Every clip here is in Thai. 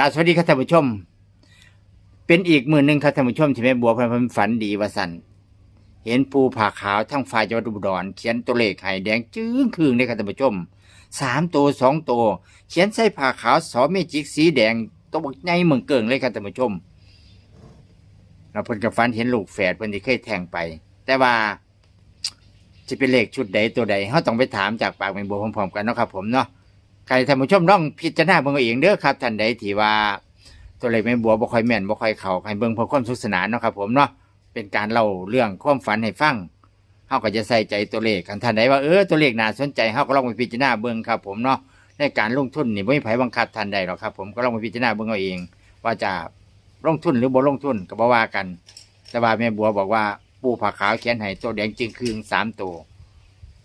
กาบสวัสดีครับท่านผู้ชม เป็นอีกมือหนึ่งครับท่านผู้ชมที่แม่บัวเพิ่นฝันดีวสันเห็นปูผาขาวทั้งฝ่ายจังหวัดอุดรเขียนตัวเลขให้แดงจึ้งคืงเลยครับท่านผู้ชมสามตัวสองตัวเขียนใส่ผาขาวสอเมจิกสีแดงตัวบักใหญ่เหมือนเกิงเลยครับท่านผู้ชมเราเพิ่นกับฝันเห็นลูกแฝดเพิ่นที่เคยแทงไป แต่ว่าจะเป็นเลขชุดใดตัวใดเขาต้องไปถามจากปากแม่บัวพร้อมๆกันเนาะครับผมเนาะ ใครท่านผู้ชมต้องพิจารณาเบิ่งเอาเองเด้อครับท่านใดที่ว่า ตัวเลขแม่บัวบ่ค่อยแม่นบ่ค่อยเข้าให้เบิ่งเพื่อความสนุกสนานเนาะครับผมเนาะเป็นการเล่าเรื่องความฝันให้ฟังเฮาก็จะใส่ใจตัวเลขคันท่านใดว่าเออตัวเลขน่าสนใจเฮาก็ลองไปพิจารณาเบิ่งครับผมเนาะในการลงทุนนี่บ่มีไผบังคับท่านใดหรอกครับ ผมก็ลองไปพิจารณาเบิ่งเอาเอง ว่าจะลงทุนหรือบ่ลงทุนก็บ่ว่ากัน แต่ว่าแม่บัวบอกว่าปูผาขาวเขียนให้ตัวแดงจึงคืงสามตัว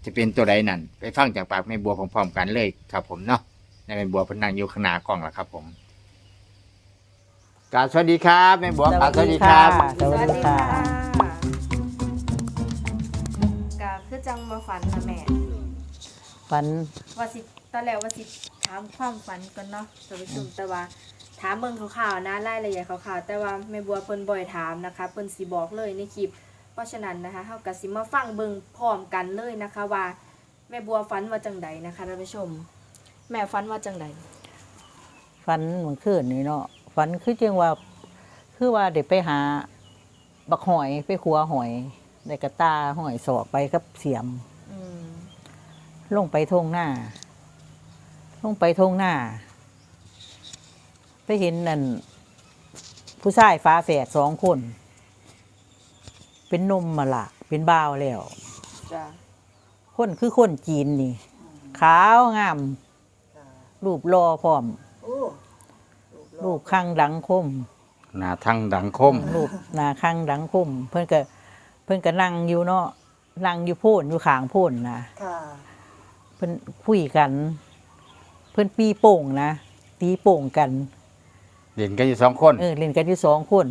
จะเป็นตัวใดนั่นไปฟังจากปากแม่บัวพร้อมๆกันเลยครับผมเนาะในแม่บัวเพนนังอยู่ข้างหน้ากล้องแล้วครับผมกราบสวัสดีครับแม่บัวกราบสวัสดีครับสวัสดีค่ะก็คือจังมาฝันนะแม่ฝันว่าสิตอนแรกว่าสิถามความฝันก่อนเนาะสวัสดีแต่ว่าถามเบิ่งข่าวๆนะรายละเอียดข่าวๆแต่ว่าแม่บัวเพิ่นบ่อยถามนะคะเพิ่นสิบอกเลยในคลิป เพราะฉะนั้นนะคะเฮาก็สิมาฟังเบิ่งพร้อมกันเลยนะคะว่า แม่บัวฝันว่าจังใดนะคะท่านผู้ชม แม่ฝันว่าจังใดฝันเหมือนคืนนี่เนาะฝันคือจังว่าคือว่าเด็กไปหาบักหอยไปขัวหอยได้กระตาหอยสอกไปกับเสียมอืมลงไปทงหน้า ลงไปทงหน้า ไปเห็นนั่นผู้ชายฟ้าแฝดสองคน เป็นหนมมาละเป็นบ่าวแล้วจ้ะคนคือคนจีนนี่ ขาวงามรูปรอพร้อม โอ้รูปข้างหลังคม หน้าทั้งดังคม รูปหน้าข้างหลังคม เพื่อนก็เพื่อนก็นั่งอยู่เนาะนั่งอยู่โพูนอยู่ขางโพูนนะค่ะเพื่อนคุยกัน เพื่อนปีโป่งนะตีโป่งกันเรียนกันอยู่สองคน เออเล่นกันอยู่สองคน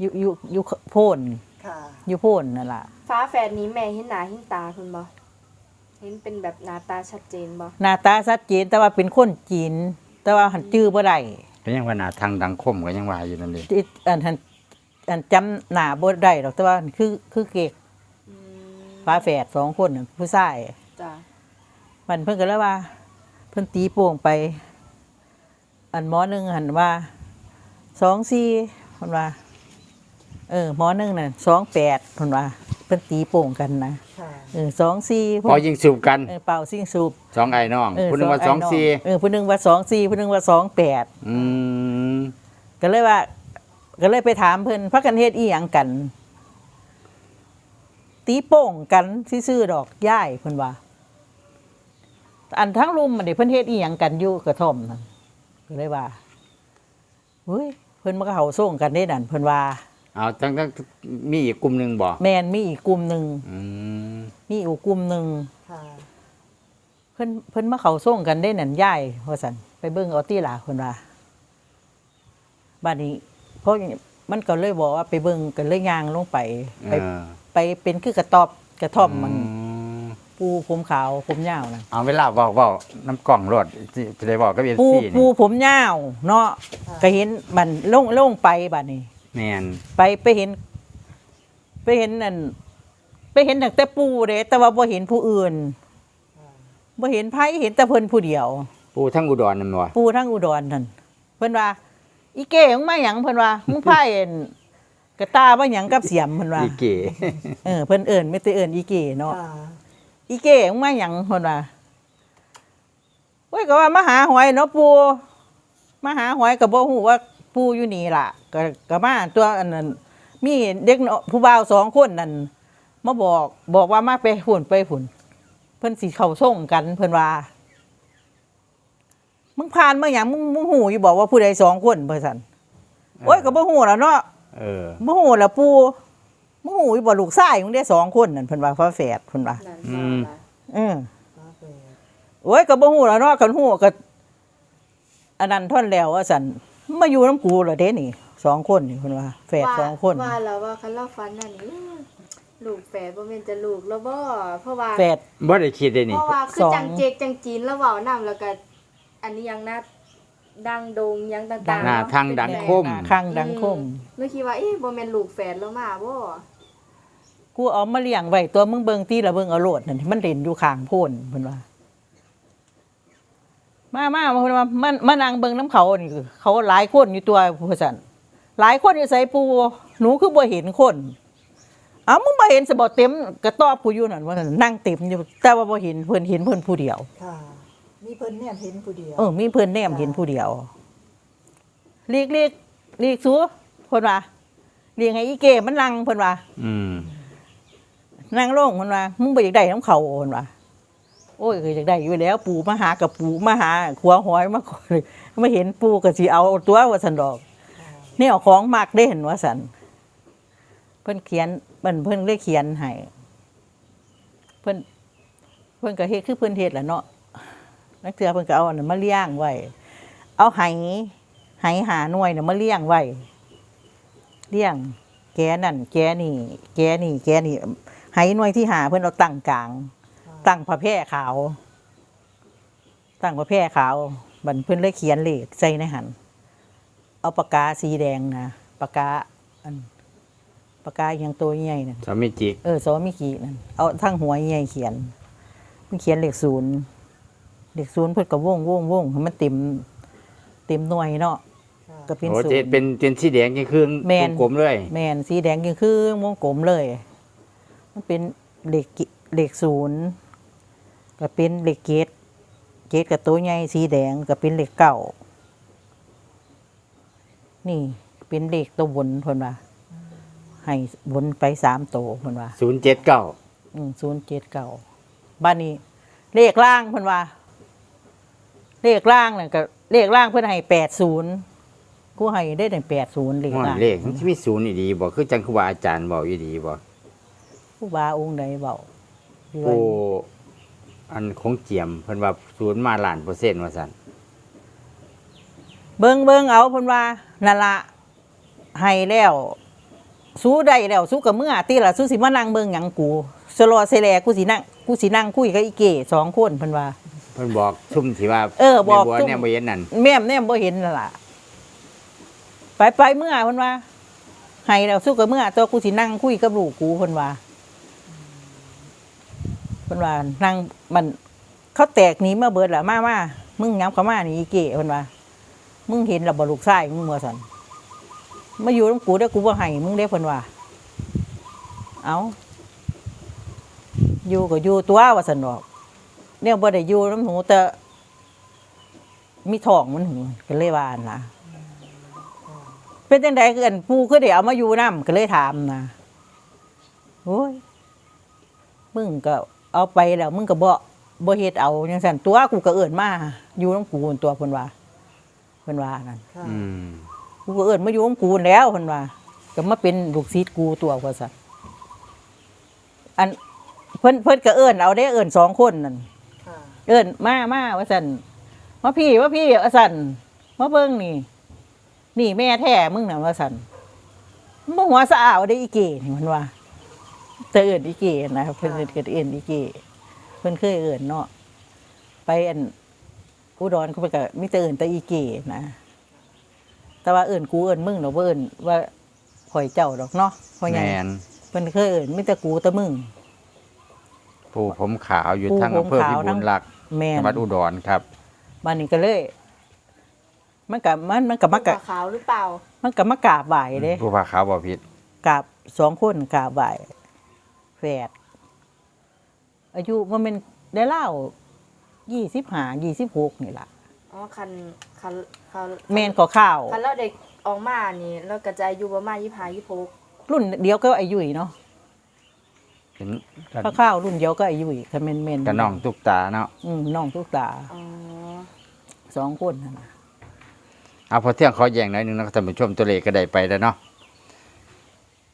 อยู่อยู่อยู่โพ่นค่ะ อยู่โพ่นนั่นล่ะฟ้าแฝดนี้แม่เห็นหน้าเห็นตาเพิ่นบ่เห็นเป็นแบบหน้าตาชัดเจนบ่หน้าตาชัดเจนแต่ว่าเป็นคนจีน แต่ว่าหันจื้อบ่ได้ก็ยังว่าหน้าทั้งดังคมก็ยังว่าอยู่นั่นเลยที่อันหันอันจำหน้าบ่ได้หรอกแต่ว่าคือคือเกกอืมฟ้าแฝดสองคนน่ะผู้ชาย จ้ะมันเพิ่นก็เลยว่า เพิ่นตีโป่งไป อันหมอหนึ่งหันว่าสองสี่เพิ่นว่า เออหมอหนึ่งน่ะสองแปดเพิ่นว่าเพิ่นตีโป่งกันนะค่ะเออสองสี่พอยิงสูบกันเออเป่าซิ่งสูบสองไอ้น้องเออคุณนึกว่าสองไน้สี่เออผู้หนึงว่าสองสี่ผู้หนึงว่าสองแปดอืมก็เลยว่า ก็เลยไปถามเพิ่นพักกันเฮ็ดอีหยังกัน ตีโป่งกันซื่อๆดอกย่ายเพิ่นว่าอันทั้งรุมมันเดี๋ยวเพิ่นเฮ็ดอีหยังกันอยู่กระท่อมนั่นก็เลยว่าเฮ้ยเพิ่นมาเขาส่งกันได้นั่นเพิ่นว่า เอาทั้งทั้งมีอีกกลุ่มหนึ่งบอกแมนมีอีกกลุ่มหนึ่งอืมมีอีกกลุ่มหนึ่งค่ะเพิ่นเพิ่นมาเขาส่งกันได้นั่นย่ายว่าซั่นไปเบิ่งเอาตี้หลาเพิ่นว่าบัดนี้ เพราะมันก็เลยบอกว่าไปเบิ่งกันเลยย่างลงไปไป เออไปเป็นคือกระตอบกระท่อมมันอืมปูผมขาวผมยาวนะเอาเวลาบอกบอกน้ำกล่องรถจะได้บอกก็เป็นปูสี่ปูนี่ผมยาว เนาะก็เห็นมันลงลงไปบัดนี้ แมนไปไปเห็น ไปเห็นนั่นไปเห็นตั้งแต่ปูเด้แต่ว่าบ่เห็นผู้อื่นบ่เห็นไผเห็นแต่เพิ่นผู้เดียว ปูทั้งอุดรนั่นวะปูทั้งอุดรนั่นเพิ่นว่า อีเก๋มึงมาหยังเพิ่นว่ามึงไผเอ็นกระตาบ่หยังกับเสียมเพิ่นว่าอีเก๋ เออเพิ่นเอิ้นไม่ได้เอิ้นอีเก๋เนาะค่ะอีเก๋มึงมาหยังเพิ่นว่าเว้ยก็ว่ามาหาหอยเนาะปูมาหาหอยก็บ่ฮู้ว่า ปูอยู่นี่ล่ะก็ก็มาตัวอันนั้นมีเด็กน้อยผู้บ่าวสองคนนั่นมาบอกบอกว่ามาไปฝุ่นไปฝุ่น เพิ่นสิเข้าส่งกันเพิ่นว่า มึงผ่านมาหยังมึงมึงหูอยู่บอกว่าผู้ใดสองคนเพิ่นซั่นโอ้ยก็บ่ฮู้แล้วเนาะเออ บ่ฮู้แล้วปู่มึงหูอยู่บ่ลูกชายมึงได้สองคนนั่นเพิ่นว่าฟ้าแฝดเพิ่นว่านั่นอืว่ามล่ะเออโอเคโอ้ยก็บ่ฮู้แล้วเนาะคันฮู้ก็อันนั้นท่อนแล้วว่าซั่น มาอยู่น้ำกูเหรอเด้นี่สองคนนี่เพิ่นว่าแฝดสองคน ว่าแล้วว่าคันเราฝันนั่นนี่ลูกแฝดบ่แม่นจะลูกแล้วบ่เพราะว่าแฝด บ่ได้คิดเลยเพนี่ราะว่าคือสองจังเจกจังจีนแล้วเว้านำแล้วก็อันนี้ยังนะดังโดงหยังต่างๆหน้าเนาะทางดังคม ข้างดังคม หนูคิดว่าเอ๊ะบ่แม่นลูกแฝดแล้วมาบ่กูเอามาเลี้ยงไว้ตัวมึงเบิ่งตีละเบิ่งเอาโลดนั่นที่มันเล่นอยู่ข้างโพนเพิ่นว่า มามาเพิ่นว่ามันมานั่งเบิ่งน้ำเขานี่คือเขาหลายคนอยู่ตัวผู้ซั่นหลายคนอยู่ไสปูหนูคือบ่เห็นคนเอ้ามึงบ่เห็นสบ่เต็มกระตอบกูอยู่นั่นว่าซั่นนั่งเต็มอยู่แต่ว่าบ่เห็นเพิ่นเห็นเพิ่นผู้เดียว ค่ะ มีเพิ่นเนี่ยเห็นผู้เดียวเออมีเพิ่นแนมเห็นผู้เดียวเรียกเรียกเรียกสูเพิ่นว่าเรียกให้อีเกมันนั่งเพิ่นว่าอืมนั่งลงเพิ่นว่ามึงบ่อยากได้น้ำเขาเพิ่นว่า โอ้ยก็อยากได้อยู่แล้ว ปู่มาหากับปู่มาหาขัวหอยมาก่อนเลยมาเห็นปู่ก็สิเอาตัวว่าซั่นดอกนี่เอาของมักได้เห็นว่าซั่นเพิ่นเขียนเพิ่นเพิ่นเลยเขียนให้เพิ่นเพิ่นก็เฮ็ดคือเพิ่นเฮ็ดแหละเนาะนักเทื่อเพิ่นก็เอาอันนั้นมาเลี้ยงไว้เอาไหไหหาหน่วยน่ะมาเลี้ยงไว้เลี้ยง แกนั่น แกนี่ แกนี่ แกนี่ไหหน่วยที่หาเพิ่นเอาตั้งกลาง ตั้งพระแพร่ขาว ตั้งพระแพร่ขาวบันเพิ่นเลยเขียนเลขใส่ในหันเอาปากกาสีแดงนะปากกาอันปากกาอหย่างตัวใหญ่นั่นสามิจิกเออสวมิกีนั่นเอาทั้งหัวใหญ่เขียน มันเขียนเลขศูนย์เลขศูนย์เพิ่นก็วงวงวงให้มันเต็มเต็มหน่วยเนาะก็เป็นโอ้ศูเจนย์เป็นเป็นสีแดงนี่คือแม่นกลมๆเลย แมนสีแดงยังคือวงกลมเลย มันเป็นเหล็กกิเหล็กศูนย์ ก็เป็นเหล็กเกตเกตกับตัวใหญ่สีแดงก็เป็นเหล็กเก่า นี่เป็นเหล็กตัวบนเพิ่นว่าให้บนไปสามตัวเพิ่นว่าศูนย์เจ็ดเก้าอืมศูนย์เจ็ดเก่าบ้านนี้ เลขล่างเพิ่นว่า เลขล่างเนี่ยก็เลขล่างเพิ่นให้แปดศูนย์กูให้ได้แต่แปดศูนย์เลขว่าล่างเลขมันสิมีศูนย์อีดีบ่คือจังครูบาอาจารย์บอกอีดีบ่ผู้บาองค์ใดเบาที่ว่าผู้ อันของเจียมเพิ่นว่าศูนย์มาล้านเปอร์เซ็นต์ว่าซั่นเบิ่งเบิ่งเอาเพิ่นว่านั่นละให้แล้วสู้ได้แล้วสู้กับเมื่อตีละสู้สิมานั่งเบิ่งหยังกูสโลเซแลกูสินั่งกูสินั่งคุยกับอีเก๋สองคนเพิ่นว่า เพิ่นบอกซุ่มที่ว่าเออบอกแม่บัวซุ่ม เนี่ยบ่เห็นนั่นแม่มแน่บ่เห็นนั่นล่ะไปไปเมื่อเพิ่นว่าให้แล้วสู้กับเมื่อตัวกูสินั่งคุยกับลูกกูเพิ่นว่า เพิ่นว่านั่งมันเขาแตกหนีมาเบิดละมามามึงย้ำเขามานี่อีเก๋เพิ่นว่า มึงเห็นแล้วบ่ลูกชายมึงว่าซั่นมาอยู่น้ำกูได้อกูบ่าให้มึงได้อเพิ่นว่า เอาอยู่ก็อยู่ตัวว่าซั่นดอก เนี่ยบ่ได้อยู่น้ำหนูแต่มีทองมันหึงก็เลยว่าหั่นนะเป็นจังไดคืออันปูคือเดี๋ยวเอามาอยู่นํก็เลยถามนะโอ้ยมึงก็ เอาไปแล้วมึงก็บ่บ่เฮ็ดเอาจังซั่นตัวกูก็เอิ้นมาอยู่น้ำกูนั่นตัวเพิ่นว่าเพิ่นว่านั่นค่ะอืมกูก็เอิ้นมาอยู่น้ำกูนั่นแล้วเพิ่นว่าก็มาเป็นลูกศิษย์กูตัวว่าซั่นอันเพิ่นเพิ่นก็เอิ้นเอาได้เอิ้นสองคนนั่นค่ะเอิ้นมามาว่าสันมาพี่ว่าพี่ว่าสันมาเบิ่งนี่นี่แม่แท้มึงน่ะว่าสันมึงหัวสะอาดได้อีเก๋นี่มันว่า แต่เอิ้นอีเก๋นะครับเพิ่นเอิ้นเกิดเอิ้นอีเก๋เพิ่นเคยเอิ้นเนาะไปอันอุดรเขาไปก็มีแต่เอิ้นแต่อีเก๋นะ แต่ว่าเอิ้นกูเอิ้นมึงเนาะบ่เอิ้นว่าข่อยเจ้าดอกเนาะเพราะหยังแม่นเพิ่นเคยเอิ้นมีแต่กูแต่มึง ผู้ผมขาวอยู่ผู้ทางผมอำเภอขาวพิทั้บูงลรักษ์แม่จันงหวัดอุดรครับ บ้านนี้ก็เลย มันกับมันมันกับมากะขาวหรือเปล่า มันกับมากราบไหวเด้ ผู้ผาขาวบ่ผิดกราบสองคนกราบไหวแฝ ดอายุมันเป็นได้เล่ายี่สิบห้ายี่สิบหกนี่ล่ะ อ๋อคันคันคันแมนก็ข้าว คันเราเด็กออกมานี่เรากระจายอยู่ประมาณ25 26รุ่นเดียวก็อายุยเนาะเป็นข้าวข้าวรุ่นเดียวก็อายุยคันเมนเมนกระน้องตุกตาเนาะอืมน้องทุกตาอ๋อสองคนนั่นน่ะเอาพอเที่ยงขอแย่งหน่อยหนึงนะครับท่านผู้ชมตัวเลขก็ได้ไปแล้วเนาะ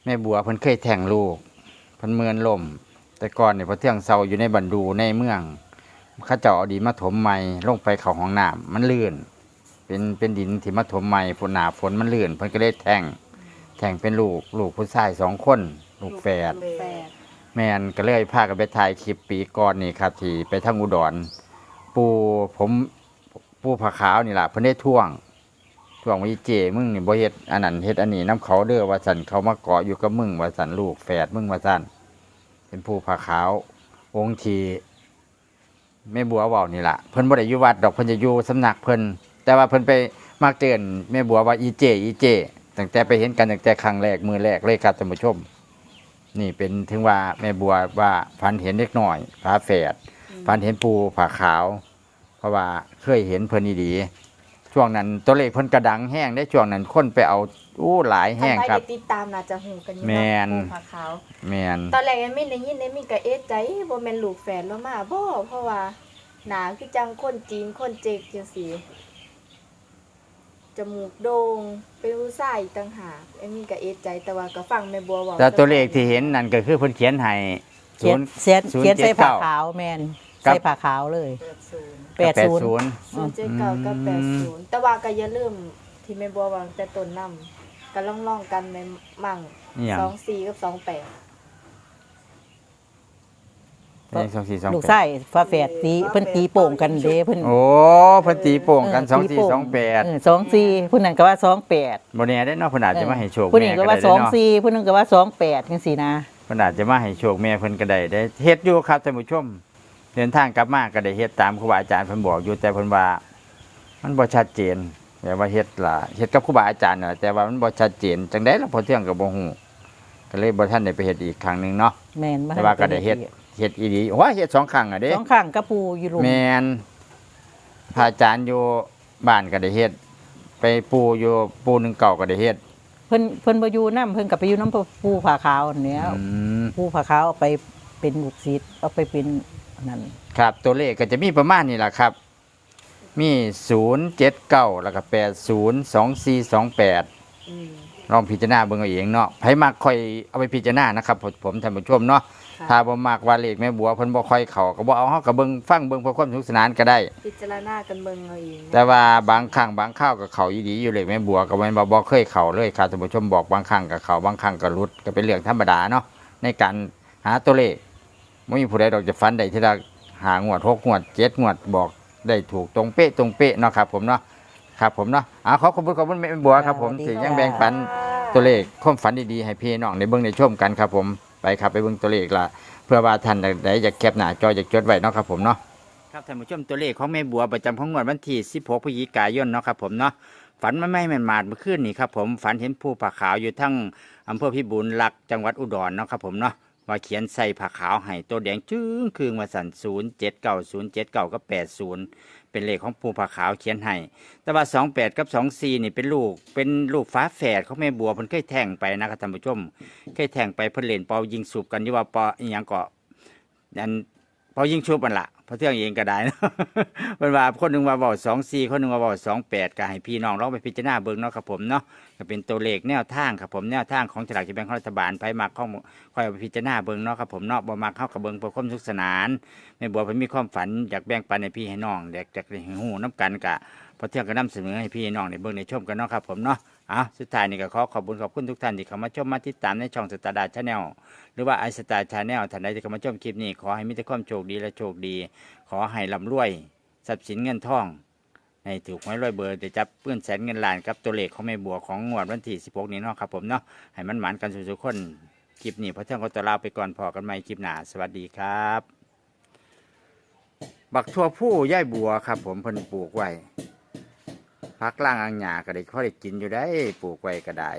แม่บัวเพิ่นเคยแทงลูกเพิ่นเมือนล่ม แต่ก่อนเนี่ยพอเที่ยงเซาอยู่ในบันดูในเมืองเข้าเจ้าเอาดินมาถมใหม่ลงไปเข้าห้องน้ำมันลื่น เป็นเป็นดินที่มาถมใหม่ฝนหนาฝนมันลื่นเพิ่นก็เลยแทงแทงเป็นลูกลูกผู้ชายสองคน ลูกแฝดแปดแม่นก็เลยพากันไปถ่ายคลิปปีก่อนนี่ครับที่ไปทางอุดร ปูผมผู้ผาขาวนี่ล่ะเพิ่นได้ท่วง ท่วงว่าอีเจมึงนี่บ่เฮ็ดอันนั้นเฮ็ดอันนี้นํเขาเด้อว่าซั่นเขามาเกาะอยู่กับมึงว่าซั่นลูกแฝดมึงว่าซั่นเป็นผู้ผาขาวองค์ทีแม่บัวเว้านี่ล่ะเพิ่นบ่ได้อยู่วัดดอกเพิ่นจะอยู่สำนักเพิ่นแต่ว่าเพิ่นไปมักเตือนแม่บัวว่าอีเจ อีเจตั้งแต่ไปเห็นกันตั้งแต่ครั้งแรกมือแรกเลยครับท่านผู้ชม นี่เป็นถึงว่าแม่บัวว่าฝันเห็นเล็กน้อยฝาแฝดฝันเห็นปูผาขาว เพราะว่าเคยเห็นเพิ่นอีดี ช่วงนั้นตัวเลขเพิ่นกระดังแห้งได้ช่วงนั้นคนไปเอาอู้หลายแห้งท่านใดครับได้ติดตามน่าจะหูกันอยู่แม่นเนาะผู้ผาขาว แมนตอนแรกยังไม่ได้ยินเอมี่กับเอ๊ะใจบ่แม่นลูกแฝดแล้วมาบ่เพราะว่าหนาคือจังคนจีนคนเจกจังซี่จมูกโด่งเป็นผู้ชายอีกต่างหากเอมี่กับเอ๊ะใจแต่ว่าก็ฟังแม่บัวเว้าแต่ตัวเลขที่เห็นนั่นก็คือเพิ่นเขียนให้เขียนศูนย์เขียนศูนย์เขียนใส่เจ็ดผ้าเก้าขาวแมนครับใส่ผ้าขาวเลยแปดศูนย์ แปดศูนย์ ศูนย์ ศูนย์เจ็ดเก้ากับอืแปดมศูนย์แต่ว่าก็อย่าลืมที่แม่บัววางแต่ต้นนำก็ล่องๆกันในมั่งนี่หยัง สองสี่กับสองแปดเลขสองสี่สองลูกแปไส้ดฟ้าแฝดตีเพิ่นตีโป่งกันเด้เพิ่นโอ้เพิ่นตีโป่งกันสองตีสี่โป่สองแปดเสองสี่ผู้นั้นก็ว่าสองแปดบ่แน่ได้เนาะเพิ่นอาจจะมาให้โชคผู้แม่นี้ก็ก็ได้ว่าเด้สองเนาะสี่ผู้นึงก็ว่าสองแปดจังซี่นะเพิ่นอาจจะมาให้โชคแม่เพิ่นก็ได้ได้เฮ็ดอยู่ครับท่านผู้ชม เดินทางกลับมาก็ได้เฮ็ดตามครูบาอาจารย์เพิ่นบอกอยู่แต่เพิ่นว่า มันบ่ชัดเจนแบบว่าเฮ็ดล่ะเฮ็ดกับครูบาอาจารย์น่ะแต่ว่ามันบ่ชัดเจนจังได๋ล่ะพอเที่ยงก็บ่ฮู้ก็เลยบ่ทันได้ไปเฮ็ดอีกครั้งหนึงเนาะแม่นมาแต่ว่าก็ได้เฮ็ดเฮ็ดอีหลีโอ้ยเฮ็ดสองครั้งอะเด้สองข้างกระปูอยู่ลุมแม่นพระอาจารย์อยู่บ้านก็ได้เฮ็ดไปปูอยู่ปูหนึงเก่าก็ได้เฮ็ดเพิ่นเพิ่นบ่อยู่นํเพิ่นก็ไปอยู่น้ำปูผ้าขาวนั่นแหล้วอืมปูผ้าขาวเอาไปเป็นลูกศิษย์เอาไปเป็น นั่นครับตัวเลขก็จะมีประมาณนี้แหละครับ มีศูนย์เจ็ดเก้าแล้วก็แปดศูนย์สองสี่สองแปดอืมลองพิจารณาเบิ่งเอาเองเนาะไผมักค่อยเอาไปพิจารณานะครับผมผมท่านผู้ชมเนาะค่ะถ้าบ่มักว่าเลขแม่บัวเพิ่นบ่ค่อยเข้าก็บ่เอาเฮาก็เบิ่งฟังเบิ่งเพื่อความสนุกสนานก็ได้ พิจารณากันเบิ่งเอาเองแต่ว่าบางครั้งบางคราวก็เข้าอีดีอยู่เลขแม่บัวก็แม่นบ่บ่เคยเข้าเลยครับท่านผู้ชมบอกบางครั้งก็เข้าบางครั้งก็หลุดก็เป็นเรื่องธรรมดาเนาะในการหาตัวเลข บ่มีผู้ใดดอกจะฟันได้ที่ละหางวดหกงวดเจ็ดงวดบอกได้ถูกตรงเป๊ะตรงเป๊ะเนาะครับผมเนาะครับผมเนาะอ่าขอขอบคุณขอบคุณแม่บัวครับผมที่ยังแบ่งปันตัวเลขความฝันดีๆให้พี่น้องในเบื้องในชมกันครับผมไปครับไปเบื้องตัวเลขละเพื่อว่าท่านใดอยากแคปหน้าจออยากจดไว้เนาะครับผมเนาะครับท่านผู้ชมตัวเลขของแม่บัวประจำของงวดวันที่ 16พฤศจิกายนเนาะครับผมเนาะฝันไม่ไม่แม่นมาดเมื่อคืนนี้ครับผมฝันเห็นผู้ผาขาวอยู่ทั้งอำเภอพิบูลลักษ์จังหวัดอุดรเนาะครับผมเนาะ ว่าเขียนใส่ผาขาวให้ตัวแดงจึ้งคืงมาสันศูนย์เจ็ดเก้าศูนย์เจ็ดเก้าก็แปดศูนย์เป็นเลขของผู้ผาขาวเขียนให้ แต่ว่า28กับสองสี่นี่เป็นลูก เป็นลูกฟ้าแฝดของแม่บัวเพิ่นเคยแทงไปนะครับท่านผู้ชม เคยแทงไปเพิ่นเล่นเป่ายิงสูบกันอยู่ว่าเปออีหยังก็อันเป่ายิงชูบมันละ พระเที่ยงเองก็ได้เนาะเพิ่นว่าคนหนึ่งว่าเว้า24คนหนึ่งว่าเว้า28ก็ให้พี่น้องลองไปพิจารณาเบิ่งเนาะครับผมเนาะก็เป็นตัวเลขแนวทางครับผมแนวทางของฉลากกินแบ่งของรัฐบาลไผมักข้องคอยไปพิจารณาเบิ่งเนาะครับผมเนาะบ่มักเข้ากับเบิ่งเพื่อความสนุกสนานแม่บัวเพิ่นมีความฝันอยากแบ่งปันให้พี่ให้น้องอยากจะให้ฮู้นํกันกะพอเที่ยงก็นำเสนอให้พี่น้องในเบิ่งในชมกันเนาะครับผมเนาะ อะสุดท้ายนี่ก็ขอขอบคุณขอบคุณทุกท่านที่เข้ามาชมมาติดตามในช่องสตาร์ดาชาแนลหรือว่าไอสตาร์ชาแนลท่านใดที่เข้ามาชมคลิปนี้ ขอให้มีแต่ความโชคดีและโชคดี ขอให้ร่ำรวย ทรัพย์สินเงินทองให้ถูกหวยรวยเบอร์จะจับเปื้อนแสนเงินล้านกับตัวเลขของแม่บัวของงวดวันที่16นี้เนาะครับผมเนาะให้มันหมานกันสุกๆคนคลิปนี้พอเที่ยงก็ตัวลาไปก่อนพอกันใหม่คลิปหน้าสวัสดีครับ บักทั่วผู้ย่ายบัวครับ ผมเพิ่นปลูกไว้ พักล่างอังหยาก็ได้เขาได้กินอยู่ได้ปลูกไว้ก็ได้